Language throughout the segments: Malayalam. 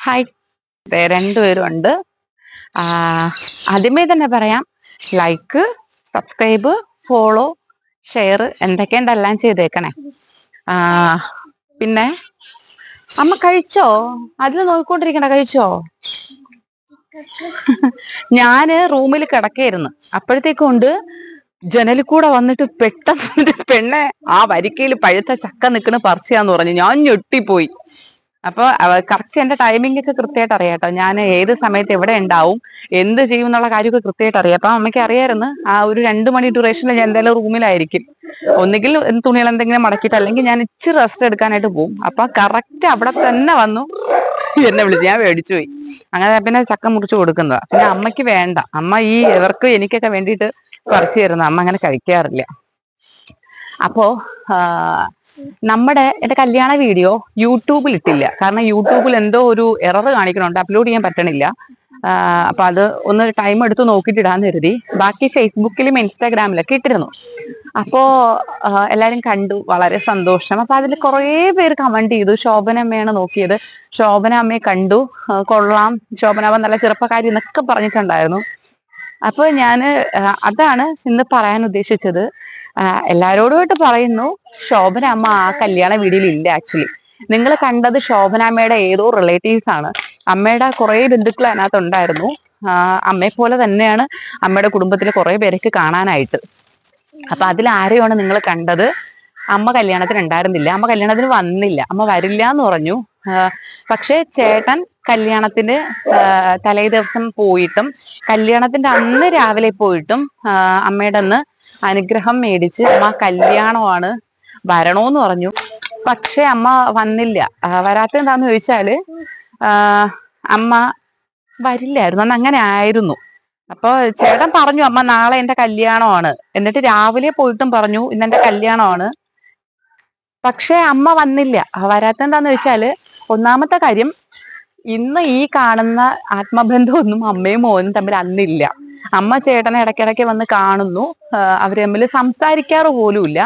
ഹായ് രണ്ടുപേരും ഉണ്ട് ആദ്യമേ തന്നെ പറയാം. ലൈക്ക് സബ്സ്ക്രൈബ് ഫോളോ ഷെയർ എന്തൊക്കെയുണ്ടെല്ലാം ചെയ്തേക്കണേ. പിന്നെ അമ്മ കഴിച്ചോ? അതിൽ നോക്കിക്കൊണ്ടിരിക്കണ്ട കഴിച്ചോ? ഞാൻ റൂമിൽ കിടക്കായിരുന്നു അപ്പോഴത്തേക്കും ഉണ്ട് ജനലിൽ കൂടെ വന്നിട്ട് പെട്ടെന്ന് പെണ്ണെ ആ വരിക്കയിൽ പഴുത്ത ചക്ക നിൽക്കുന്ന പറിച്ചാന്ന് പറഞ്ഞു ഞാൻ ഞെട്ടിപ്പോയി. അപ്പൊ കറക്റ്റ് എന്റെ ടൈമിംഗ് ഒക്കെ കൃത്യമായിട്ട് അറിയാം കേട്ടോ. ഞാൻ ഏത് സമയത്ത് എവിടെ ഉണ്ടാവും എന്ത് ചെയ്യും എന്നുള്ള കാര്യമൊക്കെ കൃത്യമായിട്ട് അറിയാം. അപ്പൊ അമ്മയ്ക്ക് അറിയായിരുന്നു ആ ഒരു രണ്ട് മണി ഡ്യൂറേഷനിൽ ഞാൻ എന്തായാലും റൂമിലായിരിക്കും. ഒന്നുകിൽ തുണികൾ എന്തെങ്കിലും മടക്കിയിട്ട് അല്ലെങ്കിൽ ഞാൻ ഇച്ചിരി റെസ്റ്റ് എടുക്കാനായിട്ട് പോകും അപ്പൊ കറക്റ്റ് അവിടെ തന്നെ വന്നു. എന്നെ വിളിച്ചു ഞാൻ മേടിച്ചു പോയി. അങ്ങനെ പിന്നെ ചക്ക മുറിച്ച് കൊടുക്കുന്നതാ. പിന്നെ അമ്മയ്ക്ക് വേണ്ട. അമ്മ ഈ ഇവർക്ക് എനിക്കൊക്കെ വേണ്ടിയിട്ട് പറിച്ചു തരുന്ന അമ്മ അങ്ങനെ കഴിക്കാറില്ല. അപ്പോ നമ്മുടെ എന്റെ കല്യാണ വീഡിയോ യൂട്യൂബിൽ ഇട്ടില്ല. കാരണം യൂട്യൂബിൽ എന്തോ ഒരു എറർ കാണിക്കണുണ്ട്. അപ്ലോഡ് ചെയ്യാൻ പറ്റണില്ല. അപ്പൊ അത് ഒന്ന് ടൈം എടുത്ത് നോക്കിയിട്ട് ഇടാന്ന് കരുതി. ബാക്കി ഫേസ്ബുക്കിലും ഇൻസ്റ്റാഗ്രാമിലൊക്കെ ഇട്ടിരുന്നു. അപ്പോ എല്ലാരും കണ്ടു. വളരെ സന്തോഷം. അപ്പൊ അതിൽ കുറേ പേര് കമന്റ് ചെയ്തു. ശോഭന അമ്മയാണ് നോക്കിയത്. ശോഭന അമ്മയെ കണ്ടു. കൊള്ളാം. ശോഭന നല്ല ചെറുപ്പക്കാരി എന്നൊക്കെ പറഞ്ഞിട്ടുണ്ടായിരുന്നു. അപ്പൊ ഞാൻ അതാണ് ഇന്ന് പറയാൻ ഉദ്ദേശിച്ചത്. ആ, എല്ലാരോടുമായിട്ട് പറയുന്നു ശോഭന അമ്മ ആ കല്യാണ വീഡിയോയിൽ ഇല്ല ആക്ച്വലി നിങ്ങൾ കണ്ടത് ശോഭന അമ്മയുടെ ഏതോ റിലേറ്റീവ്സ് ആണ്. അമ്മയുടെ കുറെ ബന്ധുക്കൾ അതിനകത്ത് ഉണ്ടായിരുന്നു. ആ, അമ്മയെ പോലെ തന്നെയാണ് അമ്മയുടെ കുടുംബത്തിലെ കുറെ പേരൊക്കെ കാണാനായിട്ട്. അപ്പൊ അതിൽ ആരെയാണ് നിങ്ങൾ കണ്ടത്? അമ്മ കല്യാണത്തിന് ഉണ്ടായിരുന്നില്ല. അമ്മ കല്യാണത്തിന് വന്നില്ല. അമ്മ വരില്ല എന്ന് പറഞ്ഞു. പക്ഷെ ചേട്ടൻ കല്യാണത്തിന് തലേ ദിവസം പോയിട്ടും കല്യാണത്തിന്റെ അന്ന് രാവിലെ പോയിട്ടും അമ്മയുടെ അന്ന് അനുഗ്രഹം മേടിച്ച് അമ്മ കല്യാണമാണ് വരണോന്ന് പറഞ്ഞു. പക്ഷെ അമ്മ വന്നില്ല. വരാത്ത എന്താന്ന് ചോദിച്ചാൽ അമ്മ വരില്ലായിരുന്നു. അന്ന് അങ്ങനെ ആയിരുന്നു. അപ്പൊ ചേട്ടൻ പറഞ്ഞു അമ്മ നാളെ എന്റെ കല്യാണമാണ്. എന്നിട്ട് രാവിലെ പോയിട്ടും പറഞ്ഞു ഇന്ന് എന്റെ കല്യാണമാണ്. പക്ഷെ അമ്മ വന്നില്ല. വരാത്ത എന്താന്ന് വെച്ചാൽ ഒന്നാമത്തെ കാര്യം ഇന്ന് ഈ കാണുന്ന ആത്മബന്ധമൊന്നും അമ്മയും മോനും തമ്മിൽ അന്നില്ല. അമ്മ ചേട്ടനെ ഇടയ്ക്കിടയ്ക്ക് വന്ന് കാണുന്നു. അവർ തമ്മിൽ സംസാരിക്കാറ് പോലുമില്ല.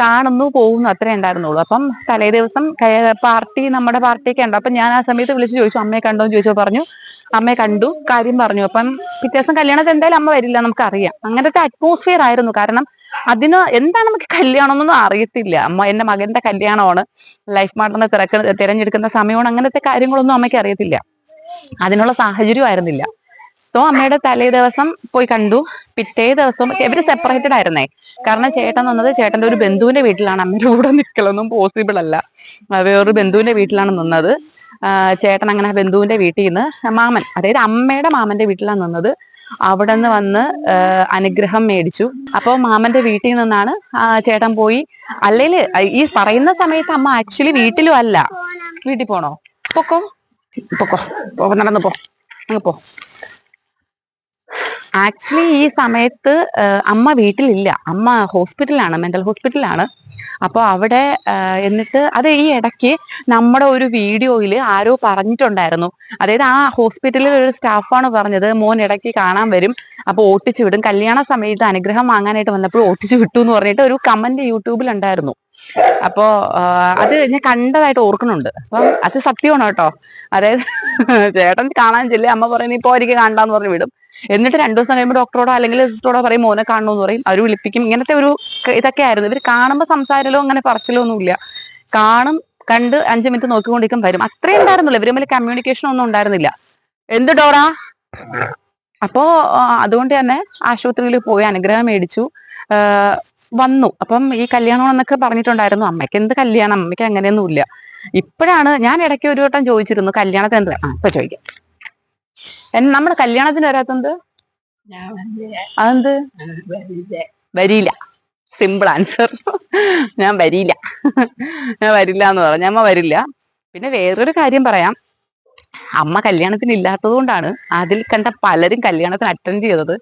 കാണുന്നു പോകുന്നു അത്രേ ഉണ്ടായിരുന്നുള്ളൂ. അപ്പം തലേ ദിവസം പാർട്ടി നമ്മുടെ പാർട്ടിയൊക്കെ ഉണ്ട്. അപ്പം ഞാൻ ആ സമയത്ത് വിളിച്ച് ചോദിച്ചു അമ്മയെ കണ്ടോ? എന്ന് ചോദിച്ചപ്പോൾ പറഞ്ഞു അമ്മയെ കണ്ടു കാര്യം പറഞ്ഞു. അപ്പം പിറ്റേ ദിവസം കല്യാണത്തിന് എന്തായാലും അമ്മ വരില്ല നമുക്കറിയാം. അങ്ങനത്തെ അറ്റ്മോസ്ഫിയർ ആയിരുന്നു. കാരണം അതിന് എന്താണ് നമുക്ക് കല്യാണം എന്നൊന്നും അറിയത്തില്ല. അമ്മ എന്റെ മകന്റെ കല്യാണമാണ്. ലൈഫ് പാർട്ണറെ തിരക്ക് തിരഞ്ഞെടുക്കുന്ന സമയമാണ്. അങ്ങനത്തെ കാര്യങ്ങളൊന്നും അമ്മയ്ക്ക് അറിയത്തില്ല. അതിനുള്ള സാഹചര്യം ആയിരുന്നില്ല. സോ അമ്മയുടെ തലേ ദിവസം പോയി കണ്ടു. പിറ്റേ ദിവസം ഇവർ സെപ്പറേറ്റഡ് ആയിരുന്നേ. കാരണം ചേട്ടൻ വന്നത് ചേട്ടന്റെ ഒരു ബന്ധുവിന്റെ വീട്ടിലാണ്. അമ്മയുടെ കൂടെ നിൽക്കലൊന്നും പോസിബിൾ അല്ല. വേറൊരു ബന്ധുവിന്റെ വീട്ടിലാണ് നിന്നത്. ചേട്ടൻ അങ്ങനെ ബന്ധുവിന്റെ വീട്ടിൽ നിന്ന് മാമൻ അതായത് അമ്മയുടെ മാമന്റെ വീട്ടിലാണ് നിന്നത്. അവിടെ നിന്ന് വന്ന് അനുഗ്രഹം മേടിച്ചു. അപ്പോൾ മാമന്റെ വീട്ടിൽ നിന്നാണ് ചേട്ടൻ പോയി. അല്ലെങ്കിൽ ഈ പറയുന്ന സമയത്ത് അമ്മ ആക്ച്വലി വീട്ടിലും അല്ല. വീട്ടിൽ പോണോ? പൊക്കോ? പൊക്കോ. നടന്നു പോ. അങ്ങ് പോ. ആക്ച്വലി ഈ സമയത്ത് അമ്മ വീട്ടിലില്ല. അമ്മ ഹോസ്പിറ്റലാണ് മെന്റൽ ഹോസ്പിറ്റലാണ് അപ്പോൾ അവിടെ എന്നിട്ട് അത് ഈ ഇടയ്ക്ക് നമ്മുടെ ഒരു വീഡിയോയിൽ ആരോ പറഞ്ഞിട്ടുണ്ടായിരുന്നു. അതായത് ആ ഹോസ്പിറ്റലിൽ ഒരു സ്റ്റാഫാണ് പറഞ്ഞത് മോൻ ഇടയ്ക്ക് കാണാൻ വരും. അപ്പോൾ ഓട്ടിച്ചു വിടും. കല്യാണ സമയത്ത് അനുഗ്രഹം വാങ്ങാനായിട്ട് വന്നപ്പോൾ ഓട്ടിച്ചു വിട്ടു എന്ന് പറഞ്ഞിട്ട് ഒരു കമന്റ് യൂട്യൂബിൽ ഉണ്ടായിരുന്നു അപ്പോ അത് ഞാൻ കണ്ടതായിട്ട് ഓർക്കുന്നുണ്ട്. അപ്പം അത് സത്യമാണ് കേട്ടോ. അതായത് ചേട്ടൻ കാണാൻ ചെല്ലേ. അമ്മ പറയുന്നത് ഇപ്പൊ ഒരിക്കൽ കാണണ്ടെന്ന് പറഞ്ഞ് വിടും. എന്നിട്ട് രണ്ടു ദിവസം കഴിയുമ്പോൾ ഡോക്ടറോടോ അല്ലെങ്കിൽ സിസ്റ്ററോടോ പറയും മോനെ കാണണമെന്ന് പറയും. അവർ വിളിപ്പിക്കും. ഇങ്ങനത്തെ ഒരു ഇതൊക്കെ ആയിരുന്നു. ഇവർ കാണുമ്പോൾ സംസാരലോ അങ്ങനെ പറച്ചിലോ ഒന്നുമില്ല. കാണും കണ്ട് അഞ്ചു മിനിറ്റ് നോക്കിക്കൊണ്ടിരിക്കും വരും. അത്രയും ഉണ്ടായിരുന്നുള്ളൂ. ഇവർ തമ്മിൽ കമ്മ്യൂണിക്കേഷൻ ഒന്നും ഉണ്ടായിരുന്നില്ല. എന്ത് ഡോറാ? അപ്പോ അതുകൊണ്ട് തന്നെ ആശുപത്രിയിൽ പോയി അനുഗ്രഹം മേടിച്ചു. വന്നു. അപ്പം ഈ കല്യാണം എന്നൊക്കെ പറഞ്ഞിട്ടുണ്ടായിരുന്നു. അമ്മയ്ക്ക് എന്ത് കല്യാണം? അമ്മയ്ക്ക് അങ്ങനെയൊന്നുമില്ല. ഇപ്പോഴാണ് ഞാൻ ഇടയ്ക്ക് ഒരു വട്ടം ചോദിച്ചിരുന്നു കല്യാണത്തെ എന്താ? ആ ഇപ്പൊ ചോദിക്കാം. നമ്മുടെ കല്യാണത്തിന് വരാത്തത് അതെന്ത്? വരില്ല സിമ്പിൾ ആൻസർ ഞാൻ വരില്ല ഞാൻ വരില്ല എന്ന് പറഞ്ഞു വരില്ല. പിന്നെ വേറൊരു കാര്യം പറയാം. അമ്മ കല്യാണത്തിന് ഇല്ലാത്തത് കൊണ്ടാണ് അതിൽ കണ്ട പലരും കല്യാണത്തിന് അറ്റൻഡ് ചെയ്തത്.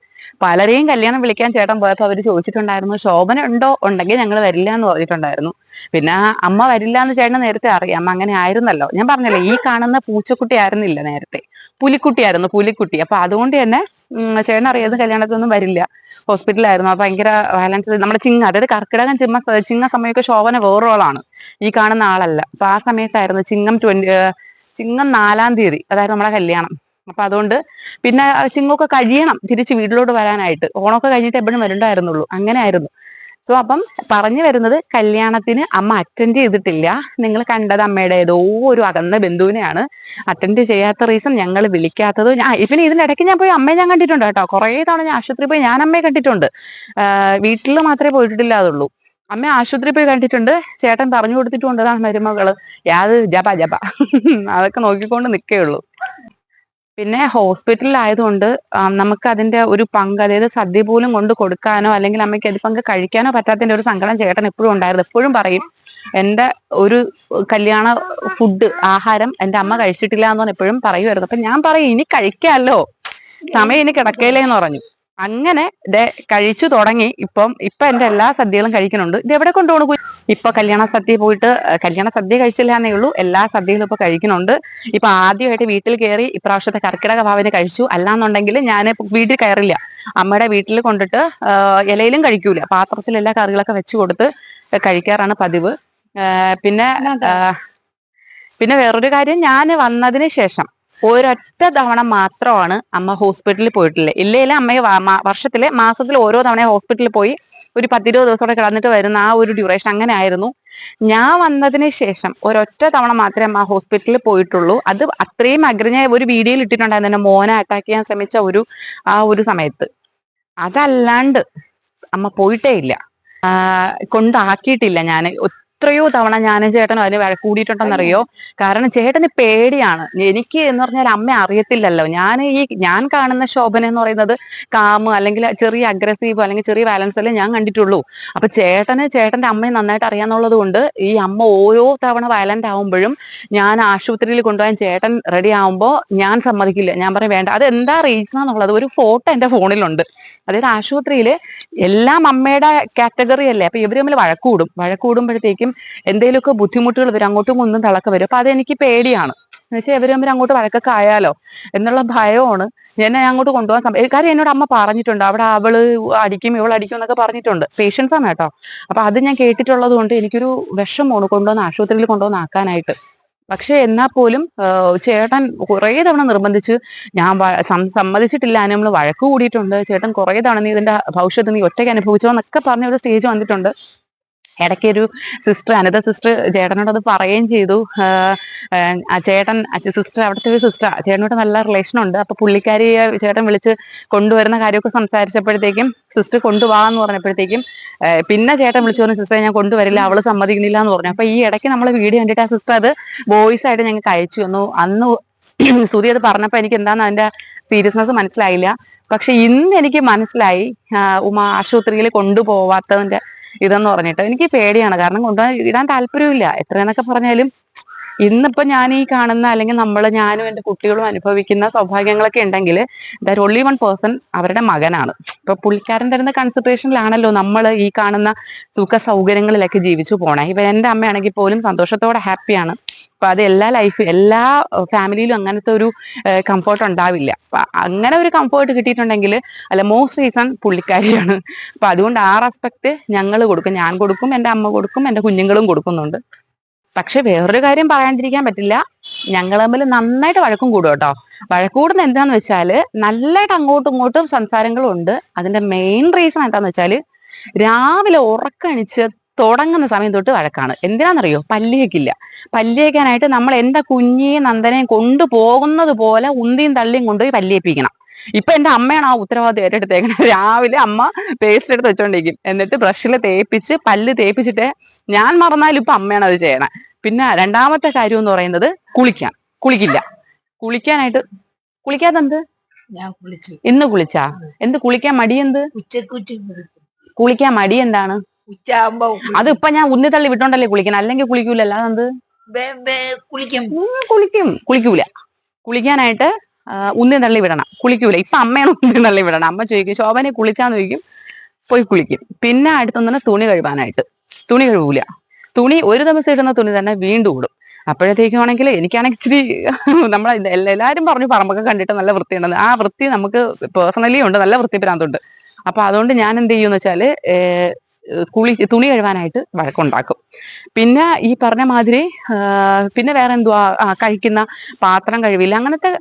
പലരെയും കല്യാണം വിളിക്കാൻ ചേട്ടൻ പോയപ്പോൾ അവർ ചോദിച്ചിട്ടുണ്ടായിരുന്നു ശോഭന ഉണ്ടോ? ഉണ്ടെങ്കിൽ ഞങ്ങൾ വരില്ല എന്ന് പറഞ്ഞിട്ടുണ്ടായിരുന്നു. പിന്നെ അമ്മ വരില്ല എന്ന് ചേട്ടന് നേരത്തെ അറിയാം. അമ്മ അങ്ങനെ ആയിരുന്നല്ലോ. ഞാൻ പറഞ്ഞല്ലേ ഈ കാണുന്ന പൂച്ചക്കുട്ടി ആയിരുന്നില്ല നേരത്തെ. പുലിക്കുട്ടിയായിരുന്നു പുലിക്കുട്ടി. അപ്പൊ അതുകൊണ്ട് തന്നെ ചേട്ടൻ അറിയാതെ കല്യാണത്തിനൊന്നും വരില്ല. ഹോസ്പിറ്റലായിരുന്നു അപ്പൊ ഭയങ്കര വയലൻസ് നമ്മുടെ ചിങ്ങ അതായത് കർക്കിടകൻ ചിമ്മ ചിങ്ങ സമയമൊക്കെ ശോഭന വേറൊരാളാണ്. ഈ കാണുന്ന ആളല്ല. അപ്പൊ ആ സമയത്തായിരുന്നു ചിങ്ങം ട്വന്റി ചിങ്ങം നാലാം തീയതി അതായത് നമ്മളെ കല്യാണം. അപ്പൊ അതുകൊണ്ട് പിന്നെ ചിങ്ങൊക്കെ കഴിയണം തിരിച്ച് വീട്ടിലോട്ട് വരാനായിട്ട്. ഓണമൊക്കെ കഴിഞ്ഞിട്ട് എപ്പോഴും വരണ്ടായിരുന്നുള്ളൂ അങ്ങനെ ആയിരുന്നു സോ അപ്പം പറഞ്ഞു വരുന്നത് കല്യാണത്തിന് അമ്മ അറ്റൻഡ് ചെയ്തിട്ടില്ല. നിങ്ങൾ കണ്ടത് അമ്മയുടെ ഏതോ ഒരു അകന്ന ബന്ധുവിനെയാണ് അറ്റൻഡ് ചെയ്യാത്ത റീസൺ ഞങ്ങൾ വിളിക്കാത്തത്. ഞാൻ പിന്നെ ഇതിനിടയ്ക്ക് ഞാൻ പോയി അമ്മയെ ഞാൻ കണ്ടിട്ടുണ്ട് കേട്ടോ. കുറേ തവണ ഞാൻ ആശുപത്രി പോയി ഞാൻ അമ്മയെ കണ്ടിട്ടുണ്ട്. വീട്ടിൽ മാത്രമേ പോയിട്ടില്ലാതുള്ളൂ. അമ്മ ആശുപത്രി പോയി കണ്ടിട്ടുണ്ട്. ചേട്ടൻ പറഞ്ഞു കൊടുത്തിട്ടുണ്ട് അതാണ് മരുമകൾ. യാത് ജപ ജപ. അതൊക്കെ നോക്കിക്കൊണ്ട് നിൽക്കേ ഉള്ളൂ. പിന്നെ ഹോസ്പിറ്റലിലായതുകൊണ്ട് നമുക്ക് അതിന്റെ ഒരു പങ്ക് അതായത് സദ്യ പോലും കൊണ്ട് കൊടുക്കാനോ അല്ലെങ്കിൽ അമ്മയ്ക്ക് അത് പങ്ക് കഴിക്കാനോ പറ്റാത്തതിന്റെ ഒരു സങ്കടം ചേട്ടൻ എപ്പോഴും ഉണ്ടായിരുന്നു. എപ്പോഴും പറയും എന്റെ ഒരു കല്യാണ ഫുഡ് ആഹാരം എന്റെ അമ്മ കഴിച്ചിട്ടില്ല എന്ന് എപ്പോഴും പറയുമായിരുന്നു. അപ്പൊ ഞാൻ പറയും ഇനി കഴിക്കാമല്ലോ സമയം ഇനി കിടക്കയില്ലേ എന്ന് പറഞ്ഞു. അങ്ങനെ കഴിച്ചു തുടങ്ങി. ഇപ്പം ഇപ്പൊ എന്റെ എല്ലാ സദ്യകളും കഴിക്കുന്നുണ്ട്. ഇത് എവിടെ കൊണ്ടുപോകണു ഇപ്പൊ കല്യാണ സദ്യ പോയിട്ട് കല്യാണ സദ്യ കഴിച്ചില്ല എന്നേ ഉള്ളൂ. എല്ലാ സദ്യകളും ഇപ്പൊ കഴിക്കുന്നുണ്ട്. ഇപ്പൊ ആദ്യമായിട്ട് വീട്ടിൽ കയറി ഇപ്രാവശ്യത്തെ കർക്കിടക ഭാവന കഴിച്ചു. അല്ലാന്നുണ്ടെങ്കിൽ ഞാൻ വീട്ടിൽ കയറില്ല. അമ്മയുടെ വീട്ടിൽ കൊണ്ടിട്ട് ഇലയിലും കഴിക്കൂല. പാത്രത്തിൽ എല്ലാ കറികളൊക്കെ വെച്ചു കൊടുത്ത് കഴിക്കാറാണ് പതിവ്. പിന്നെ പിന്നെ വേറൊരു കാര്യം. ഞാൻ വന്നതിന് ശേഷം ഒരൊറ്റ തവണ മാത്രമാണ് അമ്മ ഹോസ്പിറ്റലിൽ പോയിട്ടില്ല? ഇല്ലെങ്കിൽ അമ്മയെ വർഷത്തിലെ മാസത്തിൽ ഓരോ തവണ ഹോസ്പിറ്റലിൽ പോയി ഒരു പത്തിരുപത് ദിവസത്തോടെ കിടന്നിട്ട് വരുന്ന ആ ഒരു ഡ്യൂറേഷൻ അങ്ങനെ ആയിരുന്നു ഞാൻ വന്നതിന് ശേഷം ഒരൊറ്റ തവണ മാത്രമേ അമ്മ ഹോസ്പിറ്റലിൽ പോയിട്ടുള്ളൂ. അത് അത്രയും അഗ്രഞ്ഞ ഒരു വീഡിയോയിൽ ഇട്ടിട്ടുണ്ടായിരുന്നു മോനെ അറ്റാക്ക് ചെയ്യാൻ ശ്രമിച്ച ഒരു ആ ഒരു സമയത്ത്. അതല്ലാണ്ട് അമ്മ പോയിട്ടേ ഇല്ല. കൊണ്ടാക്കിയിട്ടില്ല ഞാൻ എത്രയോ തവണ ഞാനും ചേട്ടനും അതിന് കൂടിയിട്ടുണ്ടെന്നറിയോ? കാരണം ചേട്ടന് പേടിയാണ്. എനിക്ക് എന്ന് പറഞ്ഞാൽ അമ്മ അറിയത്തില്ലല്ലോ. ഞാൻ ഈ ഞാൻ കാണുന്ന ശോഭന എന്ന് പറയുന്നത് കാമ് അല്ലെങ്കിൽ ചെറിയ അഗ്രസീവ് അല്ലെങ്കിൽ ചെറിയ ബാലൻസ് അല്ലേ ഞാൻ കണ്ടിട്ടുള്ളൂ. അപ്പൊ ചേട്ടന് ചേട്ടന്റെ അമ്മയെ നന്നായിട്ട് അറിയാന്നുള്ളത് കൊണ്ട് ഈ അമ്മ ഓരോ തവണ വയലന്റ് ആവുമ്പോഴും ഞാൻ ആശുപത്രിയിൽ കൊണ്ടുപോകാൻ ചേട്ടൻ റെഡി ആവുമ്പോൾ ഞാൻ സമ്മതിക്കില്ല. ഞാൻ പറയും വേണ്ട അത് എന്താ റീസൺ എന്നുള്ളത്? ഒരു ഫോട്ടോ എന്റെ ഫോണിലുണ്ട്. അതായത് ആശുപത്രിയിൽ എല്ലാം അമ്മയുടെ കാറ്റഗറി അല്ലേ? അപ്പൊ ഇവർ തമ്മിൽ വഴക്കൂടും. വഴക്കൂടുമ്പോഴത്തേക്കും എന്തെങ്കിലുമൊക്കെ ബുദ്ധിമുട്ടുകൾ വരും അങ്ങോട്ടും ഒന്നും തിളക്കം വരും. അപ്പൊ അതെനിക്ക് പേടിയാണ്. എന്നുവെച്ചാൽ ഇവരും തമ്മിൽ അങ്ങോട്ട് വഴക്കൊക്കെ ആയാലോ? എന്നുള്ള ഭയമാണ്. എന്നെ അങ്ങോട്ട് കൊണ്ടുപോകാൻ കാര്യം എന്നോട് അമ്മ പറഞ്ഞിട്ടുണ്ട്. അവിടെ അവൾ അടിക്കും ഇവൾ അടിക്കും എന്നൊക്കെ പറഞ്ഞിട്ടുണ്ട്. പേഷ്യൻസ് ആണ് കേട്ടോ. അപ്പൊ അത് ഞാൻ കേട്ടിട്ടുള്ളത് കൊണ്ട് എനിക്കൊരു വിഷമമാണ് കൊണ്ടുവന്ന് ആശുപത്രിയിൽ കൊണ്ടുവന്ന് ആക്കാനായിട്ട്. പക്ഷെ എന്നാൽ പോലും ചേട്ടൻ കുറേ തവണ നിർബന്ധിച്ച് ഞാൻ സമ്മതിച്ചിട്ടില്ല. നമ്മൾ വഴക്ക് കൂടിയിട്ടുണ്ട്. ചേട്ടൻ കുറേ തവണ നീ ഇതിന്റെ ഭവിഷ്യത്ത് നീ ഒറ്റയ്ക്ക് അനുഭവിച്ചോ എന്നൊക്കെ പറഞ്ഞ ഒരു സ്റ്റേജ് വന്നിട്ടുണ്ട്. ഇടയ്ക്ക് ഒരു സിസ്റ്റർ അനിത സിസ്റ്റർ ചേട്ടനോട് അത് പറയുകയും ചെയ്തു ചേട്ടൻ സിസ്റ്റർ അവിടുത്തെ ഒരു സിസ്റ്റർ ചേട്ടനോട് നല്ല റിലേഷൻ ഉണ്ട്. അപ്പൊ പുള്ളിക്കാരി ചേട്ടൻ വിളിച്ച് കൊണ്ടുവരുന്ന കാര്യമൊക്കെ സംസാരിച്ചപ്പോഴത്തേക്കും സിസ്റ്റർ കൊണ്ടുപോകാന്ന് പറഞ്ഞപ്പോഴത്തേക്കും പിന്നെ ചേട്ടൻ വിളിച്ചു പറഞ്ഞു സിസ്റ്ററെ ഞാൻ കൊണ്ടുവരില്ല അവൾ സമ്മതിക്കുന്നില്ല എന്ന് പറഞ്ഞു. അപ്പൊ ഈ ഇടയ്ക്ക് നമ്മൾ വീഡിയോ കണ്ടിട്ട് ആ സിസ്റ്റർ അത് വോയിസ് ആയിട്ട് ഞങ്ങൾക്ക് അയച്ചു തന്നു. അന്ന് സുതി അത് പറഞ്ഞപ്പോ എനിക്ക് എന്താന്ന് അതിന്റെ സീരിയസ്നെസ് മനസ്സിലായില്ല. പക്ഷെ ഇന്ന് എനിക്ക് മനസ്സിലായി ഉമ ആശുപത്രിയിൽ കൊണ്ടുപോവാത്തതിന്റെ ഇതെന്ന് പറഞ്ഞിട്ട് എനിക്ക് പേടിയാണ്. കാരണം കൊണ്ടുപോകാൻ ഇടാൻ താല്പര്യമില്ല എത്രയെന്നൊക്കെ പറഞ്ഞാലും ഇന്നിപ്പോ ഞാൻ ഈ കാണുന്ന അല്ലെങ്കിൽ നമ്മൾ ഞാനും എന്റെ കുട്ടികളും അനുഭവിക്കുന്ന സൗഭാഗ്യങ്ങളൊക്കെ ഉണ്ടെങ്കിൽ ദർ ഒൺലി വൺ പേഴ്സൺ അവരുടെ മകനാണ്. ഇപ്പൊ പുള്ളിക്കാരൻ തരുന്ന കൺസിഡറേഷനിലാണല്ലോ നമ്മൾ ഈ കാണുന്ന സുഖ സൗകര്യങ്ങളിലൊക്കെ ജീവിച്ചു പോണേ. ഇപ്പൊ എന്റെ അമ്മയാണെങ്കിൽ പോലും സന്തോഷത്തോടെ ഹാപ്പിയാണ്. അപ്പൊ അത് എല്ലാ ലൈഫ് എല്ലാ ഫാമിലിയിലും അങ്ങനത്തെ ഒരു കംഫർട്ട് ഉണ്ടാവില്ല. അപ്പൊ അങ്ങനെ ഒരു കംഫർട്ട് കിട്ടിയിട്ടുണ്ടെങ്കിൽ അല്ല മോസ്റ്റ് റീസൺ പുള്ളിക്കാരിയാണ്. അപ്പൊ അതുകൊണ്ട് ആ റെസ്പെക്ട് ഞങ്ങൾ കൊടുക്കും. ഞാൻ കൊടുക്കും എന്റെ അമ്മ കൊടുക്കും എന്റെ കുഞ്ഞുങ്ങളും കൊടുക്കുന്നുണ്ട്. പക്ഷെ വേറൊരു കാര്യം പറയാണ്ടിരിക്കാൻ പറ്റില്ല. ഞങ്ങൾ തമ്മിൽ നന്നായിട്ട് വഴക്കും കൂടും കേട്ടോ. വഴക്കൂടുന്ന എന്താന്ന് വെച്ചാൽ നല്ലതായിട്ട് അങ്ങോട്ടും ഇങ്ങോട്ടും സംസാരങ്ങളും ഉണ്ട് അതിന്റെ മെയിൻ റീസൺ എന്താന്ന് വെച്ചാൽ രാവിലെ ഉറക്കണിച്ച് തുടങ്ങുന്ന സമയം തൊട്ട് വഴക്കാണ്. എന്തിനാണെന്നറിയോ പല്ലിയേക്കില്ല. പല്ലിയേക്കാനായിട്ട് നമ്മൾ എന്റെ കുഞ്ഞിയും നന്ദനെയും കൊണ്ടുപോകുന്നത് പോലെ ഉന്തിയും തള്ളിയും കൊണ്ടുപോയി പല്ലിയേപ്പിക്കണം. ഇപ്പൊ എന്റെ അമ്മയാണ് ആ ഉത്തരവാദിത്വം ഏറ്റെടുത്തേക്കണത്. രാവിലെ അമ്മ പേസ്റ്റ് എടുത്ത് വെച്ചോണ്ടിരിക്കും. എന്നിട്ട് ബ്രഷിൽ തേപ്പിച്ച് പല്ല് തേപ്പിച്ചിട്ട് ഞാൻ മറന്നാലും ഇപ്പൊ അമ്മയാണ് അത് ചെയ്യണേ. പിന്നെ രണ്ടാമത്തെ കാര്യം എന്ന് പറയുന്നത് കുളിക്കാൻ. കുളിക്കില്ല. കുളിക്കാനായിട്ട് കുളിക്കാതെന്ത് ഞാൻ കുളിച്ചു. ഇന്ന് കുളിച്ചാ? എന്ത് കുളിക്കാൻ മടി എന്ത് ഉച്ചയ്ക്ക് ഉച്ചയ്ക്ക് കുളിക്കും. കുളിക്കാൻ മടി എന്താണ് ഉച്ചയാകുമ്പോ അത് ഇപ്പൊ ഞാൻ ഉന്നി തള്ളി വിട്ടോണ്ടല്ലേ കുളിക്കണം? അല്ലെങ്കിൽ വേ- വേ- കുളിക്കും. കുളിക്കൂല. കുളിക്കാനായിട്ട് ഉന്നി തള്ളി വിടണം. കുളിക്കൂല. ഇപ്പൊ അമ്മയാണ് ഉന്നി തള്ളി വിടണം. അമ്മ ചോദിക്കും ശോഭനെ കുളിച്ചാന്ന് ചോദിക്കും. പോയി കുളിക്കും. പിന്നെ അടുത്തൊന്നെ തുണി കഴുകാനായിട്ട് തുണി കഴുകൂല തുണി ഒരു ദിവസം ഇടുന്ന തുണി തന്നെ വീണ്ടും ഇടും. അപ്പോഴത്തേക്കുമാണെങ്കിൽ എനിക്കാണെങ്കിൽ ഇച്ചിരി നമ്മളെ എല്ലാവരും പറഞ്ഞു പറമ്പൊക്കെ കണ്ടിട്ട് നല്ല വൃത്തിയുണ്ടെന്ന്. ആ വൃത്തി നമുക്ക് പേഴ്സണലി ഉണ്ട്. നല്ല വൃത്തി പ്രാന്തുണ്ട് അപ്പൊ അതുകൊണ്ട് ഞാൻ എന്ത് ചെയ്യുമെന്ന് ഏഹ് കുളി തുണി കഴുവാനായിട്ട് വഴക്കുണ്ടാക്കും. പിന്നെ ഈ പറഞ്ഞ മാതിരി പിന്നെ വേറെ എന്തുവാ കഴിക്കുന്ന പാത്രം കഴിവില്ല. അങ്ങനത്തെ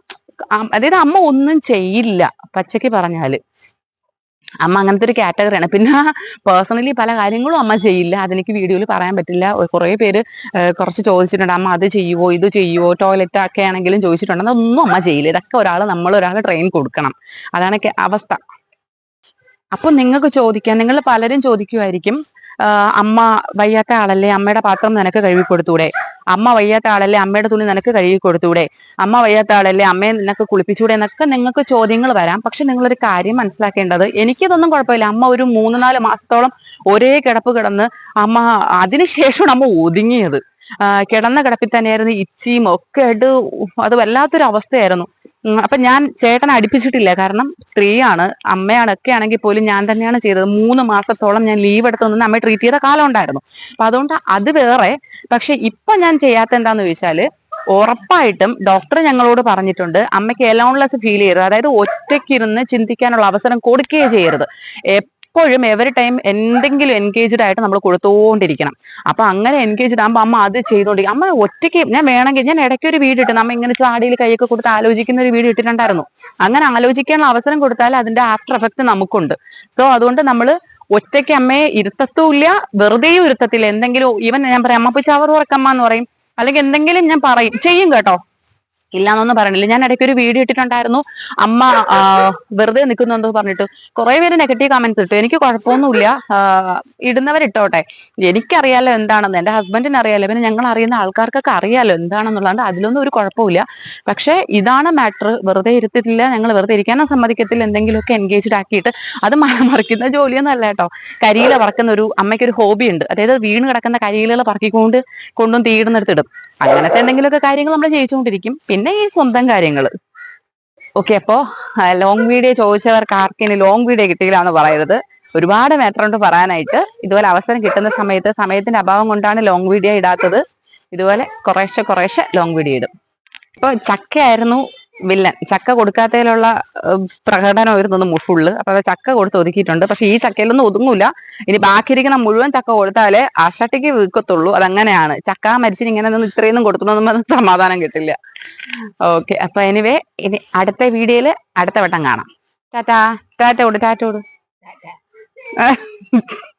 അതായത് അമ്മ ഒന്നും ചെയ്യില്ല പച്ചയ്ക്ക് പറഞ്ഞാൽ. അമ്മ അങ്ങനത്തെ ഒരു കാറ്റഗറിയാണ് പിന്നെ പേഴ്സണലി പല കാര്യങ്ങളും അമ്മ ചെയ്യില്ല. അതെനിക്ക് വീഡിയോയിൽ പറയാൻ പറ്റില്ല. കുറേ പേര് കുറച്ച് ചോദിച്ചിട്ടുണ്ട്. അമ്മ അത് ചെയ്യുവോ ഇത് ചെയ്യുവോ ടോയ്ലറ്റ് ഒക്കെ ആണെങ്കിലും ചോദിച്ചിട്ടുണ്ട്. അതൊന്നും അമ്മ ചെയ്യില്ല. ഇതൊക്കെ ഒരാൾ നമ്മൾ ഒരാൾ ട്രെയിൻ കൊടുക്കണം. അതാണ് അവസ്ഥ. അപ്പൊ നിങ്ങൾക്ക് ചോദിക്കാം നിങ്ങൾ പലരും ചോദിക്കുമായിരിക്കും അമ്മ വയ്യാത്ത ആളല്ലേ അമ്മയുടെ പാത്രം നിനക്ക് കഴുകി കൊടുത്തൂടെ അമ്മ വയ്യാത്ത ആളല്ലേ അമ്മയുടെ തുണി നിനക്ക് കഴുകി കൊടുത്തൂടെ അമ്മ വയ്യാത്ത ആളല്ലേ അമ്മയെ നിനക്ക് കുളിപ്പിച്ചൂടെ എന്നൊക്കെ നിങ്ങൾക്ക് ചോദ്യങ്ങൾ വരാം. പക്ഷെ നിങ്ങളൊരു കാര്യം മനസ്സിലാക്കേണ്ടത് എനിക്കിതൊന്നും കുഴപ്പമില്ല. അമ്മ ഒരു മൂന്ന് നാല് മാസത്തോളം ഒരേ കിടപ്പ് കിടന്ന് അമ്മ അതിനുശേഷമാണ് അമ്മ ഒതുങ്ങിയത്. കിടന്ന കിടപ്പിൽ തന്നെയായിരുന്നു ഇച്ചിയും ഒക്കെ ആയിട്ട് അത് വല്ലാത്തൊരു അവസ്ഥയായിരുന്നു അപ്പൊ ഞാൻ ചേട്ടനെ അടുപ്പിച്ചിട്ടില്ല. കാരണം സ്ത്രീയാണ് അമ്മയാണ് ഒക്കെ ആണെങ്കിൽ പോലും ഞാൻ തന്നെയാണ് ചെയ്തത്. മൂന്ന് മാസത്തോളം ഞാൻ ലീവ് എടുത്തു നിന്ന് അമ്മയെ ട്രീറ്റ് ചെയ്ത കാലം ഉണ്ടായിരുന്നു. അപ്പൊ അതുകൊണ്ട് അത് വേറെ. പക്ഷെ ഇപ്പൊ ഞാൻ ചെയ്യാത്ത എന്താന്ന് ചോദിച്ചാൽ ഉറപ്പായിട്ടും ഡോക്ടർ ഞങ്ങളോട് പറഞ്ഞിട്ടുണ്ട് അമ്മയ്ക്ക് എലോൺലെസ് ഫീൽ ചെയ്യരുത്. അതായത് ഒറ്റയ്ക്കിരുന്ന് ചിന്തിക്കാനുള്ള അവസരം കൊടുക്കുകയേ ചെയ്യരുത്. എപ്പോഴും എവറി ടൈം എന്തെങ്കിലും എൻഗേജ്ഡ് ആയിട്ട് നമ്മൾ കൊടുത്തുകൊണ്ടിരിക്കണം അപ്പൊ അങ്ങനെ എൻഗേജ്ഡ് ആകുമ്പോൾ അമ്മ അത് ചെയ്തോണ്ടിരിക്കും. അമ്മ ഒറ്റയ്ക്ക് ഞാൻ വേണമെങ്കിൽ ഞാൻ ഇടയ്ക്ക് ഒരു വീട് ഇട്ടു നമ്മ ഇങ്ങനെ ചാടിയിൽ കൈയൊക്കെ കൊടുത്ത് ആലോചിക്കുന്ന ഒരു വീട് ഇട്ടിട്ടുണ്ടായിരുന്നു. അങ്ങനെ ആലോചിക്കാനുള്ള അവസരം കൊടുത്താൽ അതിന്റെ ആഫ്റ്റർ എഫക്ട് നമുക്കുണ്ട്. സോ അതുകൊണ്ട് നമ്മൾ ഒറ്റയ്ക്ക് അമ്മയെ ഇരുത്തത്തുമില്ല. വെറുതെയും ഇരുത്തത്തില്ല. എന്തെങ്കിലും ഈവൻ ഞാൻ പറയാം അമ്മ പോയി ചവർ ഉറക്കമ്മ എന്ന് പറയും. അല്ലെങ്കിൽ എന്തെങ്കിലും ഞാൻ പറയും. ചെയ്യും കേട്ടോ. ഇല്ലാന്നൊന്നും പറയണില്ല. ഞാൻ ഇടയ്ക്ക് ഒരു വീഡിയോ ഇട്ടിട്ടുണ്ടായിരുന്നു. അമ്മ വെറുതെ നിൽക്കുന്നു എന്ന് പറഞ്ഞിട്ട്. കുറെ പേര് നെഗറ്റീവ് കമന്റ്സ് ഇട്ടു. എനിക്ക് കുഴപ്പമൊന്നുമില്ല. ഇടുന്നവരിട്ടോട്ടെ. എനിക്കറിയാലോ എന്താണെന്ന്. എന്റെ ഹസ്ബൻഡിന് അറിയാലോ. പിന്നെ ഞങ്ങൾ അറിയുന്ന ആൾക്കാർക്കൊക്കെ അറിയാലോ എന്താണെന്നുള്ളത് അതിലൊന്നും ഒരു കുഴപ്പമില്ല. പക്ഷേ ഇതാണ് മാറ്റർ വെറുതെ ഇരുത്തിട്ടില്ല ഞങ്ങൾ വെറുതെ ഇരിക്കാനും സമ്മതിക്കത്തില്ല. എന്തെങ്കിലുമൊക്കെ എൻഗേജ്ഡ് ആക്കിയിട്ട് അത് മറക്കുന്ന മറിക്കുന്ന ജോലിയൊന്നും അല്ല കേട്ടോ. കരിയില പറക്കുന്ന ഒരു അമ്മയ്ക്ക് ഒരു ഹോബി ഉണ്ട്. അതായത് വീണ് കിടക്കുന്ന കരിയിലുകൾ പറക്കിക്കൊണ്ട് കൊണ്ടും തീടുന്നെടുത്തിടും അങ്ങനത്തെ എന്തെങ്കിലുമൊക്കെ കാര്യങ്ങൾ നമ്മൾ ചെയ്യിച്ചുകൊണ്ടിരിക്കും. പിന്നെ ഈ സ്വന്തം കാര്യങ്ങൾ ഓക്കെ അപ്പോ ലോങ് വീഡിയോ ചോദിച്ചവർക്ക് ആർക്കിനി ലോങ് വീഡിയോ കിട്ടിയില്ലാന്ന് പറയരുത്. ഒരുപാട് മാറ്റർ ഉണ്ട് പറയാനായിട്ട്. ഇതുപോലെ അവസരം കിട്ടുന്ന സമയത്ത് സമയത്തിന്റെ അഭാവം കൊണ്ടാണ് ലോങ് വീഡിയോ ഇടാത്തത്. ഇതുപോലെ കുറേശ്ശെ കുറേശ്ശെ ലോങ് വീഡിയോ ഇടും. ഇപ്പൊ ചക്കയായിരുന്നു. വില്ലൻ. ചക്ക കൊടുക്കാത്തതിലുള്ള പ്രകടനമായിരുന്നു ഫുള്ള്. അപ്പൊ ചക്ക കൊടുത്ത് ഒതുക്കിയിട്ടുണ്ട്. പക്ഷെ ഈ ചക്കയിലൊന്നും ഒതുങ്ങൂല. ഇനി ബാക്കിയിരിക്കുന്ന മുഴുവൻ ചക്ക കൊടുത്താലേ അഷട്ടിക്ക് വീക്കത്തുള്ളൂ അതങ്ങനെയാണ്. ചക്ക മരിച്ചിന് ഇങ്ങനെ നിന്ന് ഇത്രയൊന്നും കൊടുക്കുന്നൊന്നും സമാധാനം കിട്ടില്ല. ഓക്കെ. അപ്പൊ എനിവേ ഇനി അടുത്ത വീഡിയോയിൽ അടുത്ത വട്ടം കാണാം. ടാറ്റാ. ടാറ്റ കൊടു ടാറ്റ കൊടു